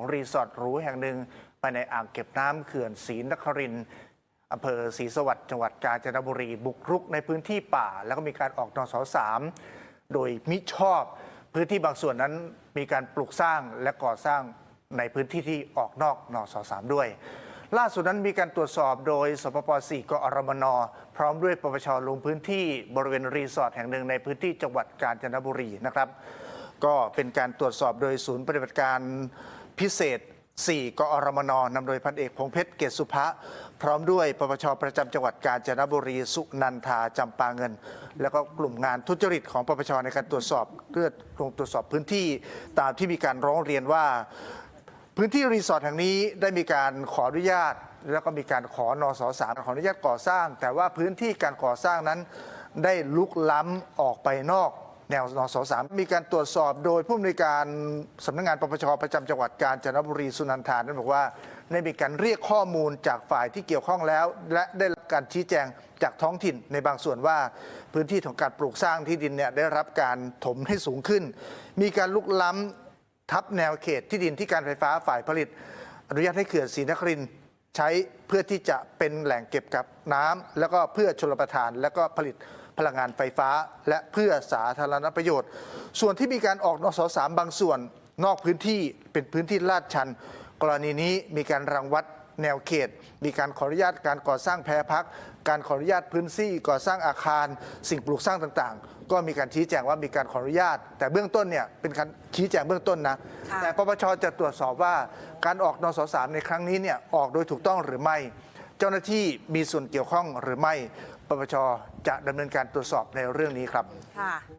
ของรีสอร์ทหรูแห่งหนึ่งภายในอ่างเก็บน้ำเขื่อนศรีนครินทร์อำเภอศรีสวัสดิ์จังหวัดกาญจนบุรี บุกรุกในพื้นที่ป่า แล้วก็มีการออกนสสามโดยมิชอบ พื้นที่บางส่วนนั้นมีการปลูกสร้างและก่อสร้างในพื้นที่ที่ออกนอกนสสามด้วย ล่าสุดนั้นมีการตรวจสอบโดยสปป4กอรมน พร้อมด้วยปปชลงพื้นที่บริเวณรีสอร์ทแห่งหนึ่งในพื้นที่จังหวัดกาญจนบุรีนะครับ ก็เป็นการตรวจสอบโดยศูนย์ปฏิบัติการ พิเศษ 4 กอรมนนำโดยพันเอกพงเพชรเกศสุภะพร้อมด้วยปปชประจำจังหวัดกาญจนบุรีสุนันทาจำปาเงิน แล้วก็กลุ่มงานทุจริตของปปชในการตรวจสอบเพื่อลงตรวจสอบพื้นที่ตามที่มีการร้องเรียนว่า พื้นที่รีสอร์ทแห่งนี้ได้มีการขออนุญาต แล้วก็มีการขอนอสสามขออนุญาตก่อสร้าง แต่ว่าพื้นที่การก่อสร้างนั้นได้ลุกล้ำออกไปนอก แนวนสสามมีการตรวจสอบโดยผู้อำนวยการสำนักงานปปชประจำจังหวัดกาญจนบุรีสุนันทานั้นบอกว่าได้มีการเรียกข้อมูลจากฝ่ายที่เกี่ยวข้องแล้ว และได้รับการชี้แจงจากท้องถิ่นในบางส่วนว่า พื้นที่ของการปลูกสร้างที่ดินเนี่ยได้รับการถมให้สูงขึ้น มีการลุกล้ำทับแนวเขตที่ดินที่การไฟฟ้าฝ่ายผลิต อนุญาตให้เขื่อนศรีนครินใช้เพื่อที่จะเป็นแหล่งเก็บกับน้ำแล้วก็เพื่อชลประทาน แล้วก็ผลิตพลังงานไฟฟ้า และเพื่อสาธารณประโยชน์ ส่วนที่มีการออกนสสามบางส่วนนอกพื้นที่เป็นพื้นที่ลาดชัน กรณีนี้มีการรังวัดแนวเขต มีการขออนุญาตการก่อสร้างแพรพัก การขออนุญาตพื้นที่ก่อสร้างอาคาร สิ่งปลูกสร้างต่างๆ ก็มีการชี้แจงว่ามีการขออนุญาต แต่เบื้องต้นเนี่ยเป็นการชี้แจงเบื้องต้นนะค่ะแต่ปปชจะตรวจสอบว่าการออกนสสามในครั้งนี้เนี่ยออกโดยถูกต้องหรือไม่ เจ้าหน้าที่มีส่วนเกี่ยวข้องหรือไม่ ปปชจะดำเนินการตรวจสอบในเรื่องนี้ครับ ค่ะ